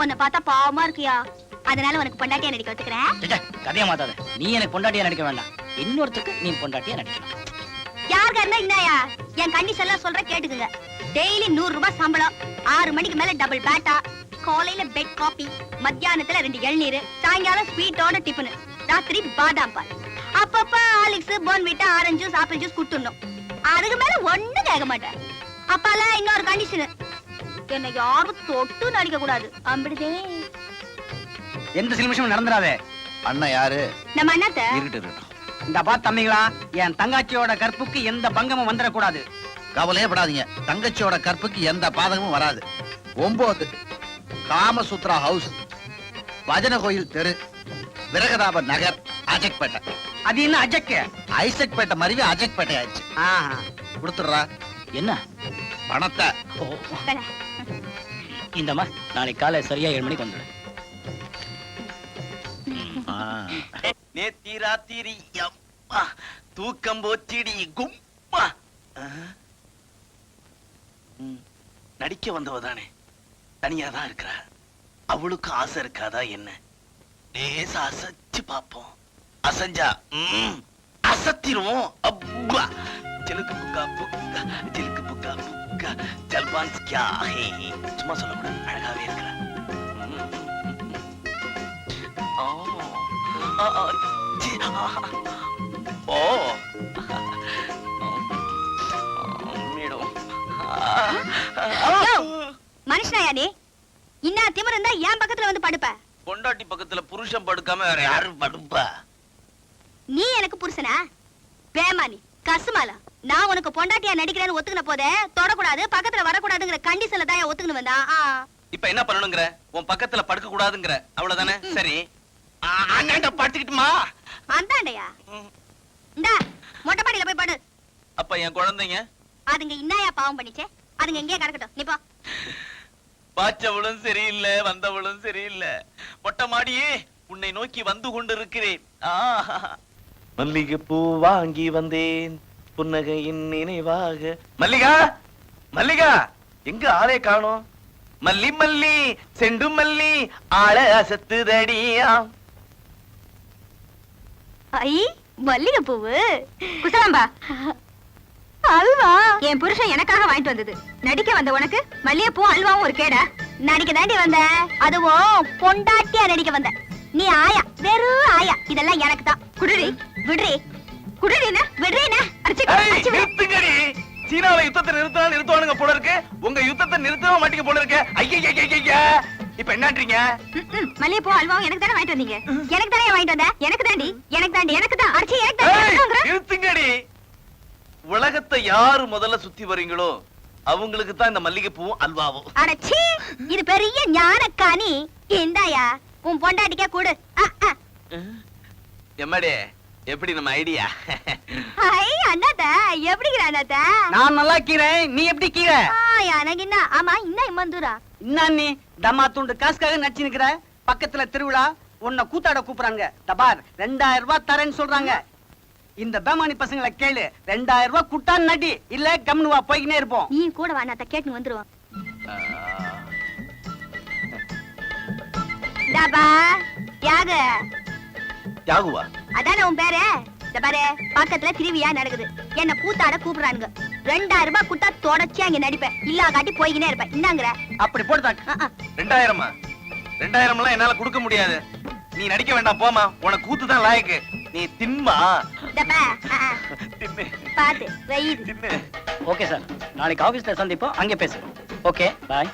உன்னை பார்த்தா பாவமா இருக்கியா? அதனால உனக்கு பொண்டாட்டியா நடிக்க ச்சே, கதைய மாத்தாத. நீ எனக்கு பொண்டாட்டியா நடிக்க வேண்டாம். இன்னொருத்துக்கு நீ பொண்டாட்டியா நடிக்கணும் யாருக்கா இருந்தா இன்னாயா? என் கண்டிஷன் எல்லாம் சொல்ற கேட்டுக்குங்க. டெய்லி நூறு ரூபாய் சம்பளம். ஆறு மணிக்கு மேல டபுள் பேட்டா காலையில பெட் காபி மத்தியானத்துல ரெண்டு இளநீர் சாயங்காலம் ஸ்வீட்டோட டிஃபனு ராத்திரி பாதாம் பால். அப்பப்ப Horlicks Bournvita orange juice apple juice குடுத்துடணும். அதுக்கு மேல ஒண்ணும் கேட்க மாட்டேன். அப்பால இன்னொரு கண்டிஷன் என்ன யாரும் தொட்டு நடிக்க கூடாது. அம்பிடுதே. எந்த சிலுமிஷமும் நடந்துடாதே. அண்ணன் யாரு? நம்ம அண்ணாத்த? இருக்கட்டும் இருக்கட்டும் இந்த பா தம்பிங்களா என் தங்காச்சியோட கற்புக்கு எந்த பங்கமும் வந்துடக்கூடாது. கவலையே படாதீங்க. தங்கச்சியோட கற்புக்கு எந்த பாதகமும் வராது. ஒன்பது காமசூத்ரா ஹவுஸ். பஜன கோயில் தெரு. விரகதாப நகர் அஜக்பேட்டை. அது என்ன அஜக்க? ஐசக்பேட்டை மருவி அஜக்பேட்டை ஆயிடுச்சு. கொடுத்துடுறா. என்ன? பணத்தை. இந்தம்மா நாளைக்கு காலை சரியா ஏழு மணிக்கு வந்துடு. நேத்தி ராத்திரி அம்மா தூக்கம் போச்சிடி கும்மா. நடிக்க வந்தவ தானே. தனியா தான் இருக்கிறா. அவளுக்கு ஆசை இருக்காதா என்ன? லேசா அசைச்சு பாப்போம் அசஞ்சா அசத்திருவோம். அப்பா சிலுக்கு புக்கா புக்கா சிலுக்கு புக்கா புக்கா. ஜல்பான்ஸ் கியா? ஹே சும்மா சொல்லக்கூடாது. அழகாவே இருக்கிறா. ம். ஓ. மேடம். மனுஷனாயா நீ இன்னா திமிரு இருந்தா என் பக்கத்துல வந்து படுப்ப? பொண்டாட்டி பக்கத்துல புருஷன் படுக்காம வேற யாரும் படுப்பா? நீ எனக்கு புருஷனா? பேமானி கசுமாலா. நான் உனக்கு பொண்டாட்டியா நடிக்கிறேன்னு ஒத்துக்கின போதே தொடக்கூடாது பக்கத்துல வரக்கூடாதுங்கிற கண்டிஷன்ல தான் ஒத்துக்கணும் வந்தா. இப்ப என்ன பண்ணணுங்கிற? உன் பக்கத்துல படுக்க கூடாதுங்கிற அவ்வளவுதானே சரி. அண்ணாண்ட படுத்துக்கிட்டுமா? அந்தாண்டையா இந்தா மொட்டை போய் படு. அப்ப என் குழந்தைங்க? அதுங்க இன்னாயா பாவம் பண்ணிச்சே? அதுங்க எங்கேயே கிடக்கட்டும். நீ போ. பாச்சவளும் சரியில்லை வந்தவளும் சரியில்லை. மொட்டை மாடியே உன்னை நோக்கி வந்து கொண்டிருக்கிறேன். மல்லிகை பூ வாங்கி வந்தேன். புன்னகையின் நினைவாக. மல்லிகா! மல்லிகா! எங்க ஆளே காணோம்? மல்லி மல்லி செண்டு மல்லி ஆள அசத்துதடியா? ஐ மல்லிகை பூவு குசலாம்பா. அல்வா. என் புருஷன் எனக்காக வாங்கிட்டு வந்தது. நடிக்க வந்த உனக்கு மல்லிகை பூ அல்வாவும் ஒரு கேடா. நடிக்க தாண்டி வந்த? அதுவும் பொண்டாட்டியா நடிக்க வந்த. நீ ஆயா வெறும் ஆயா. இதெல்லாம் எனக்கு தான் குடுறி விடுறி குடுறினா விடுறீனா. நிறுத்துங்கடி. சீனால யுத்தத்தை நிறுத்தினா நிறுத்துவானுங்க போல இருக்கு. உங்க யுத்தத்தை நிறுத்தவே மாட்டீங்க போல இருக்கு. ஐயா இப்ப என்னன்றீங்க? ம், ம், மல்லிகை பூ அல்வாவும் எனக்கு தானே வாங்கிட்டு வந்தீங்க. எனக்கு தானே வாங்கிட்டு வந்த? எனக்கு தாண்டி எனக்கு தாண்டி எனக்கு தான். அடிச்சு எனக்கு தான். நிறுத்துங்கடி. உலகத்தை யாரு முதல்ல சுத்தி வரீங்களோ அவங்களுக்கு தான் இந்த மல்லிகை பூவும் அல்வாவும் அடச்சீ இது பெரிய ஞானக்காணி. இந்தாயா. உன் பொண்டாட்டிக்கே கூடு. எம்மாடி எப்படி நம்ம ஐடியா? ஐ அண்ணாத்த எப்படிங்கிற அண்ணாத்த? நான் நல்லா கீறேன் நீ எப்படி கீரை ஆ, எனக்கு என்ன ஆமா இன்னும் இம்மந்தூரா? என்ன நீ? தம்மா துண்டு காசுக்காக நடிச்சு நிக்கிற? பக்கத்துல திருவிழா உன்னை கூத்தாட கூப்பிடுறாங்க தபார் ரெண்டாயிரம் ரூபாய் தரேன்னு சொல்றாங்க. இந்த பேமானி பசங்களை கேளு. ரெண்டாயிரம் ரூபாய் குட்டான் நடி. இல்ல கம்னு வா போய்க்கினே இருப்போம். நீ கூட வா அண்ணாத்த கேட்டு வந்துருவோம். டாபா யாக. யாகுவா அதானே உன் பேரு? இந்த பாரு பக்கத்துல திருவியா நடக்குது. என்ன கூத்தாட கூப்பிடுறானுங்க. ரெண்டாயிரம் ரூபாய் குட்டா தொடச்சி அங்க நடிப்பேன். இல்லா காட்டி போய்கினே இருப்பேன். இன்னாங்கிற அப்படி ஆ. ரெண்டாயிரமா ரெண்டாயிரம்? எல்லாம் என்னால கொடுக்க முடியாது. நீ நடிக்க வேண்டாம் போமா உனக்கு கூத்து தான் லாயக்கு. நீ தின்மா பாத்து ஓகே சார். நாளைக்கு ஆபீஸ்ல சந்திப்போம். அங்கே பேசுவோம். Okay bye.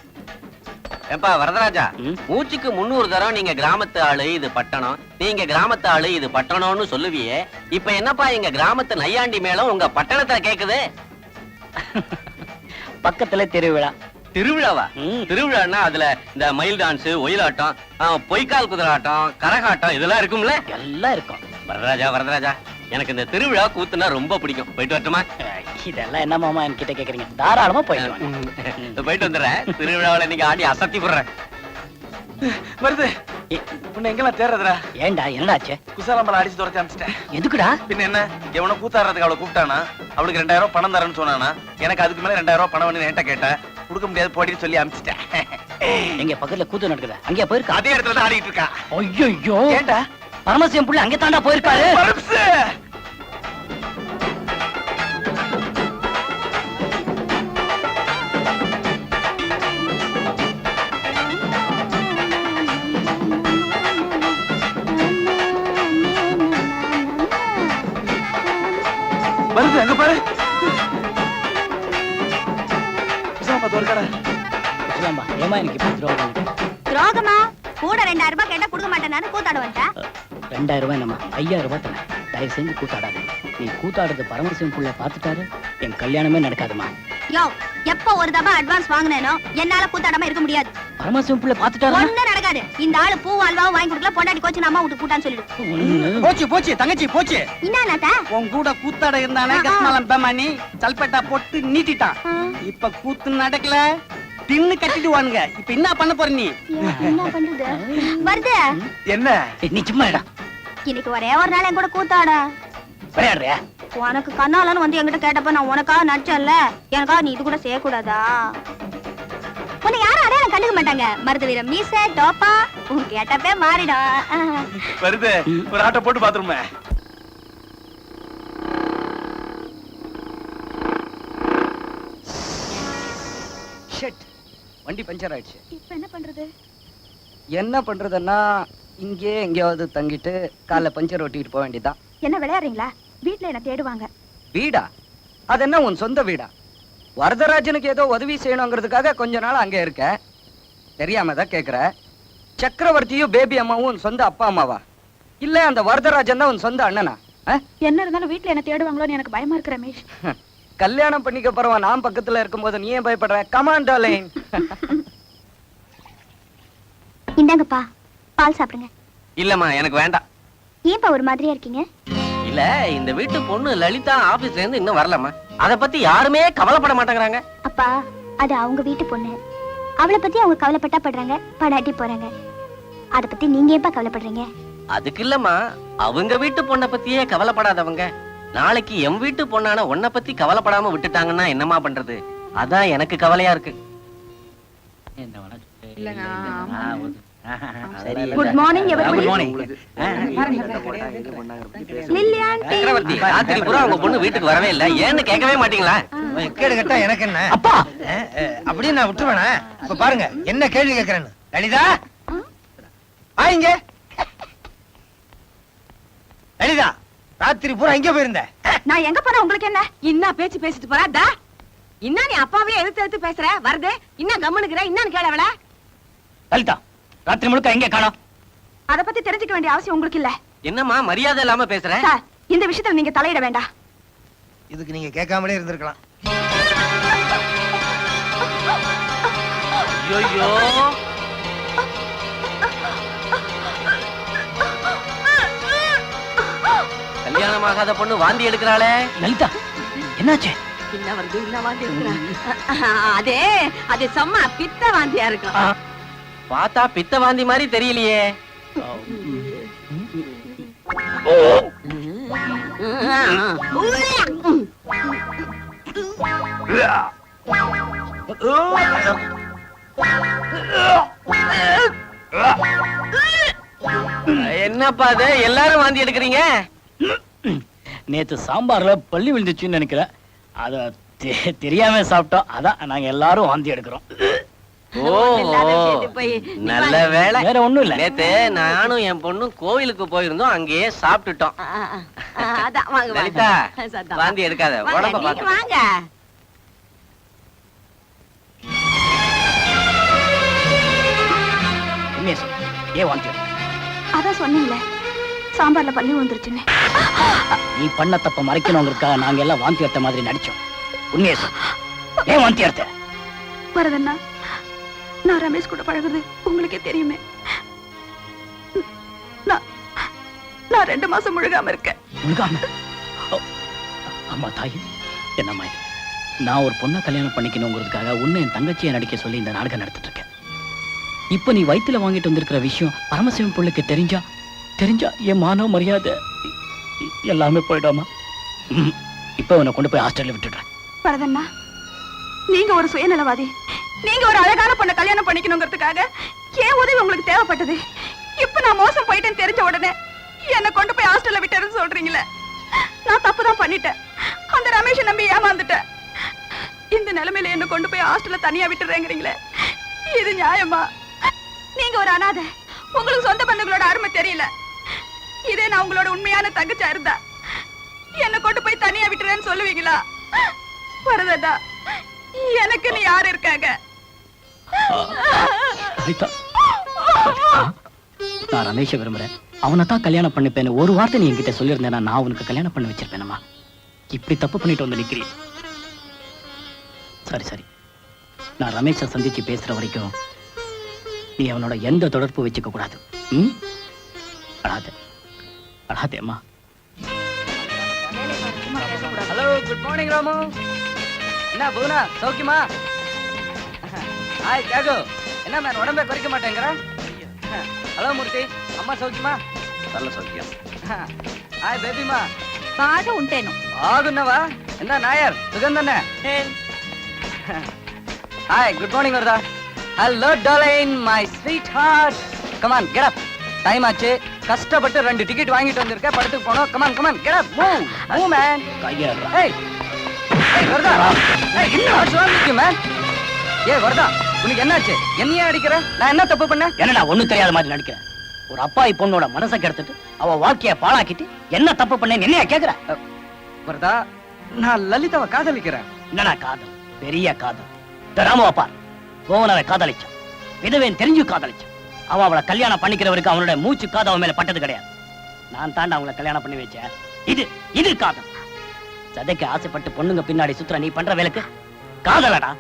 ஏப்பா வரதராஜா. மூச்சுக்கு முன்னூறு தரம் நீங்க கிராமத்து ஆளு இது பட்டணம். நீங்க கிராமத்து ஆளு இது பட்டணம்னு சொல்லுவியே. இப்ப என்னப்பா எங்க கிராமத்து நையாண்டி மேளம் உங்க பட்டணத்துல கேக்குது? பக்கத்துல திருவிழா. திருவிழாவா. திருவிழான்னா அதுல இந்த மயில் டான்ஸ் ஒயிலாட்டம் பொய்க்கால் குதிராட்டம் கரகாட்டம் இதெல்லாம் இருக்கும்ல? எல்லாம் இருக்கும். வரதராஜா வரதராஜா. எனக்கு இந்த திருவிழா கூத்துனா ரொம்ப பிடிக்கும். போயிட்டு வரட்டுமா? இதெல்லாம் என்ன மாமா என்கிட்ட கேக்குறீங்க? தாராளமா போயிட்டு போயிட்டு வந்துடுறேன். திருவிழாவுல நீங்க ஆடி அசத்தி போடுறேன் வருது. உன்னை எங்கெல்லாம் தேடுறதுடா? ஏன்டா என்னடாச்சு? குசாலம்பல அடிச்சு துரத்தி அமிச்சிட்டேன் எதுக்குடா? பின்ன என்ன? எவனை கூத்தாடுறதுக்கு அவளை கூப்பிட்டானா? அவளுக்கு ரெண்டாயிரம் ரூபாய் பணம் தரேன்னு சொன்னானா? எனக்கு அதுக்கு மேல ரெண்டாயிரம் ரூபாய் பணம் வேணும்னு என்கிட்ட கேட்டேன் கொடுக்க முடியாது போடின்னு சொல்லி அனுப்பிச்சிட்டேன். எங்க பக்கத்துல கூத்து நடக்குது? அங்கேயா போயிருக்கா? அதே இடத்துல தான் ஆடிட்டு இருக்கா. ஐயோ ஏண்டா பரமசிவம் புள்ள அங்கே தாண்டா போயிருக்காரு. வருது அங்க பாரு? ஏமா எனக்கு துரோகம்? துரோகமா? கூட ரெண்டாயிரம் ரூபாய் கேட்டா கொடுக்க மாட்டேன் நானு கூத்தாட வந்துட்டேன் ரெண்டாயிரம் ரூபாய் நம்ம ஐயாயிரம் ரூபாய் தானே தயவு செஞ்சு கூத்தாடாது நீ கூத்தாடுறது பரமசிவம் புள்ள பார்த்துட்டாரு. என் கல்யாணமே நடக்காதுமா. யோ எப்ப ஒரு தபா அட்வான்ஸ் வாங்கினேனோ என்னால கூத்தாடாம இருக்க முடியாது. பரமசிவம் புள்ள பார்த்துட்டாரு ஒண்ணும் நடக்காது. இந்த ஆளு பூ அல்வாவும் வாங்கி கொடுக்கல பொண்டாட்டி கோச்சு அம்மா விட்டு கூட்டான்னு சொல்லிடு. போச்சு போச்சு தங்கச்சி போச்சு. என்ன நாத்தா? உன் கூட கூத்தாட இருந்தானே கஸ்மாலம் பேமானி சல்பேட்டா போட்டு நீட்டிட்டான் இப்ப கூத்து நடக்கல தின்னு கட்டிடுவானுங்க. இப்ப என்ன பண்ண போற நீ? என்ன பண்றது? வருது. என்ன? நீ சும்மா இன்னைக்கு ஒரே ஒரு நாள் என் கூட கூத்தாடா. விளையாடுறியா? உனக்கு கண்ணாலன்னு வந்து என்கிட்ட கேட்டப்ப நான் உனக்காக நடிச்சேன்ல எனக்காக நீ இது கூட செய்யக்கூடாதா? உன்னை யாரும் அடையாளம் கண்டுக்க மாட்டாங்க. மருது வீரம் மீச டோப்பா உன் கேட்டப்பே மாறிடும் வருது ஒரு ஆட்டோ போட்டு பாத்துருமே ஷெட் வண்டி பஞ்சர் ஆயிடுச்சு. இப்ப என்ன பண்றது? என்ன பண்றதுன்னா இங்கே எங்கேயாவது தங்கிட்டு காலைல பஞ்சர் ஒட்டிட்டு போக வேண்டியதுதான். என்ன விளையாடுறீங்களா? வீட்ல என்ன தேடுவாங்க? வீடா? அது என்ன உன் சொந்த வீடா? வரதராஜனுக்கு ஏதோ உதவி செய்யணுங்கிறதுக்காக கொஞ்ச நாள் அங்கே இருக்க. தெரியாம தான் கேக்குற. சக்கரவர்த்தியும் பேபி அம்மாவும் உன் சொந்த அப்பா அம்மாவா? இல்ல அந்த வரதராஜன் தான் உன் சொந்த அண்ணனா? என்ன இருந்தாலும் வீட்ல என்ன தேடுவாங்களோன்னு எனக்கு பயமா இருக்கு ரமேஷ். கல்யாணம் பண்ணிக்க போறவன் நான் பக்கத்துல இருக்கும்போது நீ ஏன் பயப்படுற? Come on darling இந்தாங்கப்பா. பால் சாப்பிடுங்க. இல்லம்மா எனக்கு வேண்டாம். ஏன்பா ஒரு மாதிரியா இருக்கீங்க? இல்ல இந்த வீட்டு பொண்ணு லலிதா ஆபீஸ்ல இருந்து இன்னும் வரலம்மா. அத பத்தி யாருமே கவலைப்பட மாட்டேங்கிறாங்க. அப்பா அது அவங்க வீட்டு பொண்ணு. அவளை பத்தி அவங்க கவலைப்பட்டா படுறாங்க படாட்டி போறாங்க. அத பத்தி நீங்க ஏன்பா கவலைப்படுறீங்க? அதுக்கு இல்லம்மா அவங்க வீட்டு பொண்ணை பத்தியே கவலைப்படாதவங்க. நாளைக்கு என் வீட்டு பொண்ணான உன்னை பத்தி கவலைப்படாம விட்டுட்டாங்கன்னா என்னம்மா பண்றது? அதான் எனக்கு கவலையா இருக்கு. என்ன சரி, Good morning, everybody. Good morning. சக்கரவர்த்தி ராத்திரி பூரா உங்க பொண்ணு வீட்டுக்கு வரவே இல்ல. ஏன்னு கேட்கவே மாட்டீங்களா? கேடு கேட்டா எனக்கு என்ன? அப்பா! அப்படியே நான் விட்டுருவேனா? இப்ப பாருங்க என்ன கேள்வி கேக்குறேன்னு. லலிதா? ஆ? இங்க. லலிதா ராத்திரி பூரா எங்க போயிருந்த? நான் எங்க போறேன்? உங்களுக்கு என்ன? என்ன பேச்சு பேசிட்டு போறா? என்ன நீ அப்பாவே எதிர்த்து எதிர்த்து பேசுற? வருது? இன்னும் கம்முனுக்குற இன்னும் கேள அவள. லலிதா ராத்திரி முழுக்க எங்க காணோம். அத பத்தி தெரிஞ்சுக்க வேண்டிய அவசியம் உங்களுக்கு இல்ல. என்னம்மா மரியாதை இல்லாம பேசுற? சார் இந்த விஷயத்துல நீங்க தலையிட வேண்டாம். இதுக்கு நீங்க கேட்காமலே இருந்திருக்கலாம். ஐயோ கல்யாணமாகாத பொண்ணு வாந்தி எடுக்கிறாளே. லலிதா என்னாச்சு? என்ன வருது என்ன வாந்தி இருக்கிறா அதே அது சும்மா பித்த வாந்தியா இருக்கும். பார்த்தா பித்த வாந்தி மாதிரி தெரியலையே. என்னப்பா அது எல்லாரும் வாந்தி எடுக்கிறீங்க? நேத்து சாம்பார்ல பள்ளி விழுந்துச்சுன்னு நினைக்கிறேன். அத தெரியாம சாப்பிட்டோம். அதான் நாங்க எல்லாரும் வாந்தி எடுக்கிறோம். நல்ல வேலை. வேற ஒண்ணும் இல்ல. நேத்து நானும் என் பொண்ணும் கோவிலுக்கு போயிருந்தோம் அங்கேயே சாப்பிட்டுட்டோம். லலிதா. வாந்தி எடுக்காத உடம்ப பாத்து ஏன் வாந்தி? அதான் சொன்னீங்களே சாம்பார்ல பள்ளி விழுந்துருச்சுன்னு. நீ பண்ண தப்ப மறைக்கணுங்கிறதுக்காக நாங்க எல்லாம் வாந்தி எடுத்த மாதிரி நடிச்சோம். உண்மையை ஏன் வாந்தி எடுத்த? வரதண்ணா நான் ரமேஷ் கூட பழகுறது உங்களுக்கே தெரியுமே. நான் ரெண்டு மாசம் முழுகாம இருக்கேன். முழுகாம? அம்மா தாய் என்னம்மா இது? நான் ஒரு பொண்ணை கல்யாணம் பண்ணிக்கணுங்கிறதுக்காக உன்னை என் தங்கச்சியை நடிக்க சொல்லி இந்த நாடகம் நடத்திட்டு இருக்கேன். இப்ப நீ வயித்துல வாங்கிட்டு வந்திருக்கிற விஷயம் பரமசிவம் பிள்ளைக்கு தெரிஞ்சா தெரிஞ்சா என் மானோ மரியாதை எல்லாமே போயிடுமா இப்ப உன்னை கொண்டு போய் ஹாஸ்டல்ல விட்டுடுறேன். வரதண்ணா நீங்க ஒரு சுயநலவாதி. நீங்க ஒரு அழகான பொண்ணை கல்யாணம் பண்ணிக்கணுங்கிறதுக்காக ஏன் உதவி உங்களுக்கு தேவைப்பட்டது? இப்ப நான் மோசம் போயிட்டேன்னு தெரிஞ்ச உடனே என்ன கொண்டு போய் ஹாஸ்டல்ல விட்டேன்னு சொல்றீங்களே. நான் தப்பு தான் பண்ணிட்டேன். அந்த ரமேஷை நம்பி ஏமாந்துட்டேன். இந்த நிலைமையில என்ன கொண்டு போய் ஹாஸ்டல்ல தனியா விட்டுறேங்கிறீங்களே. இது நியாயமா? நீங்க ஒரு அனாதை. உங்களுக்கு சொந்த பந்தங்களோட அருமை தெரியல. இதே நான் உங்களோட உண்மையான தங்கச்சா இருந்தா என்ன கொண்டு போய் தனியா விட்டுறேன்னு சொல்லுவீங்களா? வரதா எனக்கு நீ யாரு இருக்காங்க? லலிதா நான் ரமேஷை விரும்புறேன். அவனை தான் கல்யாணம் பண்ணிப்பேன்னு ஒரு வார்த்தை நீ என்கிட்ட சொல்லியிருந்தேன்னா நான் உனக்கு கல்யாணம் பண்ணி வச்சிருப்பேனம்மா. இப்படி தப்பு பண்ணிட்டு வந்து நிக்கிறீ சரி சரி. நான் ரமேஷை சந்திச்சு பேசுற வரைக்கும் நீ அவனோட எந்த தொடர்பு வச்சுக்க கூடாது. ம்? அழாத. அழாதே அம்மா. Hello good morning Ramu. என்ன புவனா சௌக்கியமா? ஹாய் கேகு என்ன மேன் உடம்பே குறைக்க மாட்டேங்கிற ஹலோ மூர்த்தி அம்மா சௌக்கியமா நல்ல சௌக்கியம் హాయ్ బేబీమా బాగా ఉంటాను బాగున్నావా என்ன நாயர் சுகம் தானே hi good morning Varadha hello darling my sweetheart come on get up time ஆச்சு கஷ்டப்பட்டு ரெண்டு டிக்கெட் வாங்கிட்டு வந்திருக்க படத்துக்கு போனோம் come on come on get up move move man கையேறா ஏய் ஏய் வரதா ஏய் என்ன what's wrong with you man ஏய் வரதா உனக்கு என்னாச்சு? என்னையே அடிக்கிற? நான் என்ன தப்பு பண்ணேன்? என்னடா ஒண்ணும் தெரியாத மாதிரி நடிக்கிறேன் ஒரு அப்பாவி பொண்ணோட மனசை கெடுத்துட்டு அவ வாழ்க்கைய பாழாக்கிட்டு என்ன தப்பு பண்ணேன்னு என்னையா கேக்குற? வரதா நான் லலிதாவை காதலிக்கிறேன். என்னடா காதல்? பெரிய காதல். ராமுவ பார். கோவனரை காதலிச்சான். விதவேன் தெரிஞ்சு காதலிச்சான். அவன் அவளை கல்யாணம் பண்ணிக்கிறவருக்கு அவனோட மூச்சு காது அவன் மேல பட்டது கிடையாது. நான் தாண்டா அவங்கள கல்யாணம் பண்ணி வச்சேன் இது இது காதல். சதைக்கு ஆசைப்பட்டு பொண்ணுங்க பின்னாடி சுத்துற நீ பண்ற வேலைக்கு காதலடா.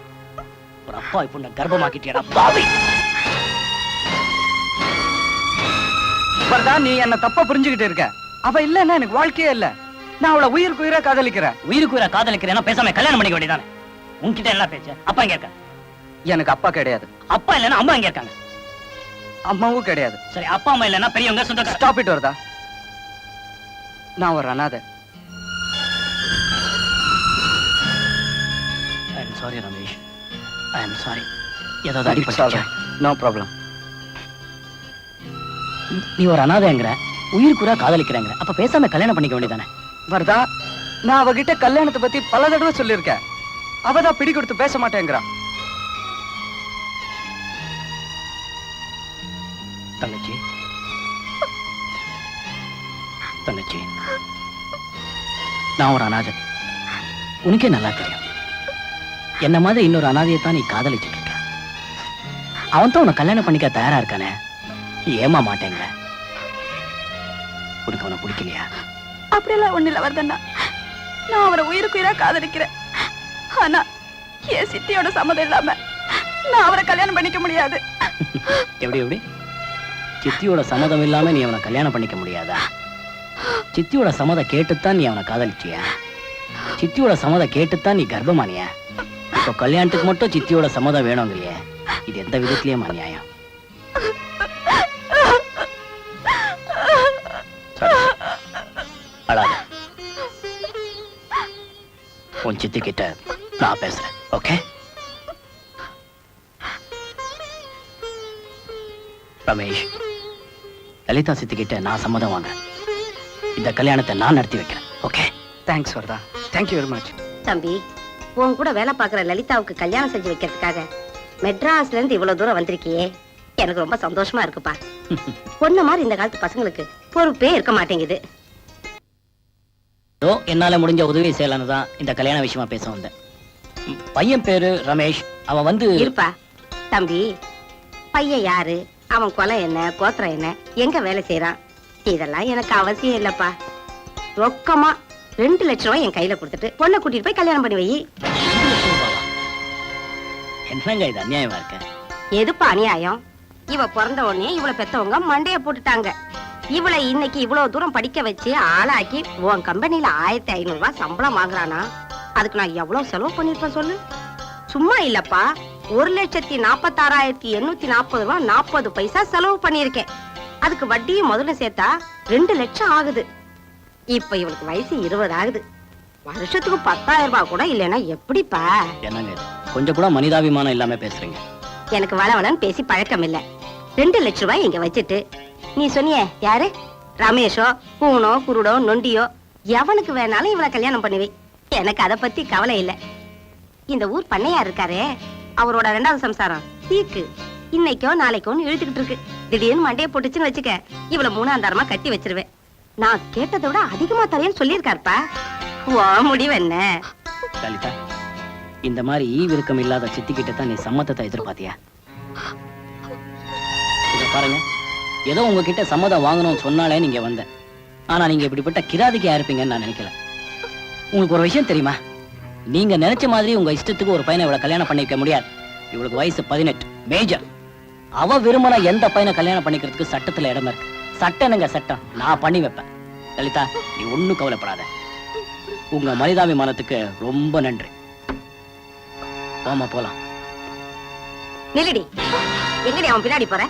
ஒரு அப்பா பொண்ணை கர்ப்பமாக்கிட்டியடா பாவி! வரதா நீ என்ன தப்பா புரிஞ்சுகிட்டு இருக்க. அவ இல்லன்னா எனக்கு வாழ்க்கையே இல்ல. நான் அவளை உயிருக்கு உயிரா காதலிக்கிறேன். உயிருக்கு உயிரை காதலிக்கிறேன்னா பேசாம கல்யாணம் பண்ணிக்க வேண்டியதானே உன்கிட்ட என்ன பேச்சு? அப்பா இங்க இருக்க எனக்கு அப்பா கிடையாது. அப்பா இல்லைன்னா அம்மா இங்க இருக்காங்க? அம்மாவும் கிடையாது. சரி அப்பா அம்மா இல்லைன்னா பெரியவங்க சொந்த ஸ்டாப் இட் வரதா. நான் ஒரு அனாதை. Sorry Ramesh. I am sorry ஏதாவது அடிப்பட்டா நோ ப்ராப்ளம் நீ ஒரு அனாதைங்கிற உயிருக்குறா காதலிக்கிறேங்கிற. அப்ப பேசாம கல்யாணம் பண்ணிக்க வேண்டியதானே? வரதா நான் அவகிட்ட கல்யாணத்தை பத்தி பல தடவை சொல்லியிருக்கேன். அவ தான் பிடி கொடுத்து பேச மாட்டேங்கிறா. தங்கச்சி. தங்கச்சி. நான் ஒரு அனாதை. உனக்கே நல்லா தெரியும். என்ன மாதிரி இன்னொரு அனாதையை தான் நீ காதலிச்சுட்டு இருக்க அவன் தான் உன்னை கல்யாணம் பண்ணிக்க தயாரா இருக்கானே? நீ ஏமா மாட்டேங்கிற. உனக்கு அவனை பிடிக்கலையா? அப்படியெல்லாம் ஒண்ணு இல்ல வரதண்ணா நான் அவரை உயிருக்கு உயிரா காதலிக்கிறேன். ஆனா என் சித்தியோட சம்மதம் இல்லாம நான் அவரை கல்யாணம் பண்ணிக்க முடியாது. எப்படி எப்படி? சித்தியோட சம்மதம் இல்லாம நீ அவனை கல்யாணம் பண்ணிக்க முடியாதா? சித்தியோட சம்மதம் கேட்டுத்தான் நீ அவனை காதலிச்சியா? சித்தியோட சம்மதம் கேட்டுத்தான் நீ கர்ப்பமானியா? இப்போ கல்யாணத்துக்கு மட்டும் சித்தியோட சம்மதம் வேணுங்கிறியே. இது எந்த விதத்திலயும் அநியாயம். அழாத. உன் சித்தி கிட்ட நான் பேசுறேன். ஓகே ரமேஷ் லலிதா சித்தி கிட்ட நான் சம்மதம் வாங்க இந்த கல்யாணத்தை நான் நடத்தி வைக்கிறேன். Okay thanks Varada. Thank you very much தம்பி உன் கூட வேலை பார்க்குற லலிதாவுக்கு கல்யாணம் செஞ்சு வைக்கிறதுக்காக மெட்ராஸ்ல இருந்து இவ்வளவு தூரம் வந்திருக்கியே. எனக்கு ரொம்ப சந்தோஷமா இருக்குப்பா. பொண்ணு மாதிரி இந்த காலத்து பசங்களுக்கு பொறுப்பே இருக்க மாட்டேங்குது. ஏதோ என்னால முடிஞ்ச உதவி செய்யலான்னு தான் இந்த கல்யாண விஷயமா பேச வந்தேன். பையன் பேரு ரமேஷ். அவன் வந்து இருப்பா. தம்பி பையன் யாரு? அவன் கொலை என்ன? கோத்திரம் என்ன? எங்க வேலை செய்யறான் இதெல்லாம் எனக்கு அவசியம் இல்லப்பா. ரொக்கமா ரெண்டு லட்சம் ரூபாய் என் கையில கொடுத்துட்டு பொண்ணை கூட்டிட்டு போய் கல்யாணம் பண்ணி வை. என்னங்க இது அநியாயமா இருக்க? எதுப்பா அநியாயம்? இவ பிறந்த உடனே இவளை பெத்தவங்க மண்டைய போட்டுட்டாங்க. இவளை இன்னைக்கு இவ்வளவு தூரம் படிக்க வச்சு ஆளாக்கி உன் கம்பெனில ஆயிரத்தி ஐநூறு ரூபாய் சம்பளம் வாங்குறானா? அதுக்கு நான் எவ்வளவு செலவு பண்ணிருப்பேன் சொல்லு? சும்மா இல்லப்பா ஒரு லட்சத்தி நாப்பத்தாறாயிரத்தி எண்ணூத்தி நாற்பது ரூபாய் நாற்பது பைசா செலவு பண்ணியிருக்கேன். அதுக்கு வட்டியும் முதல்ல சேர்த்தா ரெண்டு லட்சம் ஆகுது. இப்ப இவளுக்கு வயசு இருபது ஆகுது வருஷத்துக்கு பத்தாயிரம் ரூபாய் கூட இல்லைன்னா எப்படிப்பா? என்னங்க கொஞ்சம் கூட மனிதாபிமானம் இல்லாம பேசுறீங்க. எனக்கு வளவளன்னு பேசி பழக்கம் இல்ல. ரெண்டு லட்ச ரூபாய் இங்க வச்சுட்டு நீ சொன்னியே யாரு? ரமேஷோ பூனோ குருடோ நொண்டியோ எவனுக்கு வேணாலும் இவளை கல்யாணம் பண்ணுவே. எனக்கு அத பத்தி கவலை இல்ல. இந்த ஊர் பண்ணையா இருக்காரே அவரோட ரெண்டாவது சம்சாரம். தீக்கு. இன்னைக்கோ நாளைக்கோன்னு இழுத்துக்கிட்டு இருக்கு. திடீர்னு மண்டைய போட்டுச்சுன்னு வச்சுக்க இவள மூணாந்தாரமா கட்டி வச்சிருவேன். நான் கேட்டதை விட அதிகமா தரேன்னு சொல்லியிருக்காருப்பா. வா முடிவு என்ன? லலிதா இந்த மாதிரி ஈவிருக்கம் இல்லாத சித்திக்கிட்ட தான் நீ சம்மதத்தை எதிர்பார்த்தியா? இத பாருங்க. ஏதோ உங்ககிட்ட சம்மதம் வாங்கணும்னு சொன்னாலே நீங்க வந்தேன். ஆனா நீங்க இப்படிப்பட்ட கிராதிக்கா இருப்பீங்கன்னு நான் நினைக்கல. உங்களுக்கு ஒரு விஷயம் தெரியுமா? நீங்க நினைச்ச மாதிரி உங்க இஷ்டத்துக்கு ஒரு பையனை இவளை கல்யாணம் பண்ணிக்க முடியாது. இவளுக்கு வயசு பதினெட்டு மேஜர். அவ விரும்பின எந்த பையனை கல்யாணம் பண்ணிக்கிறதுக்கு சட்டத்துல இடம் இருக்கு? சட்டம் என்னங்க சட்டம் நான் பண்ணி வைப்பேன். லலிதா நீ ஒன்றும் கவலைப்படாத. உங்க மனிதாபிமானத்துக்கு ரொம்ப நன்றி. போமா போலாம். நில்லுடி. எங்கடி அவன் பின்னாடி போறேன்